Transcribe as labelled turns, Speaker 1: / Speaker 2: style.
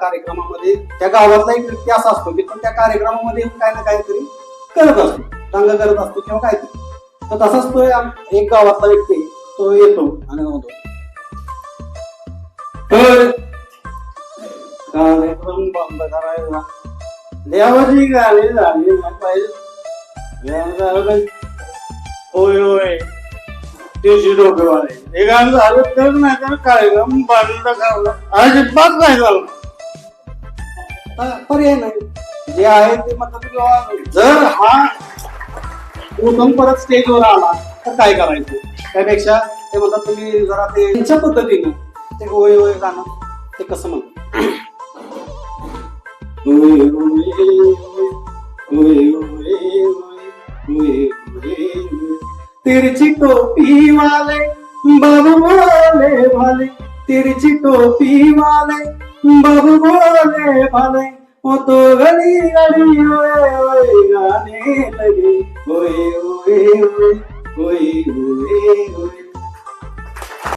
Speaker 1: कार्यक्रमामध्ये त्या गावातला एक व्यक्ती असा असतो की पण त्या कार्यक्रमामध्ये काय ना काहीतरी करत असतो चांगलं करत असतो किंवा काहीतरी. तर तसाच तो एक गावातला व्यक्ती तो येतो आणि म्हणतो तर कार्यक्रम बंद करायला. देवाची गाणी झाली पाहिजे. झालं पाहिजे. होय होय. त्याची डोकेवाले हे गाणं झालं तर नाही तर कार्यक्रम बंद करायला अजिबात नाही झालं आता पर्याय नाही. जे आहे ते म्हणतात किंवा जर हा उत्तम परत स्टेजवर आला तर काय करायचं? त्यापेक्षा ते म्हणतात तुम्ही जरा ते त्यांच्या पद्धतीनं ते होय होय गाणं ते कसं म्हणतात? तिरची टोपी वाले बाबू बोले वाले. तिरची टोपी वाले बाबू बोले. ভালে ও তো গলি গলি ওয়ে গানে লাগে ওয়ে ওয়ে ওয়ে ওয়ে ওয়ে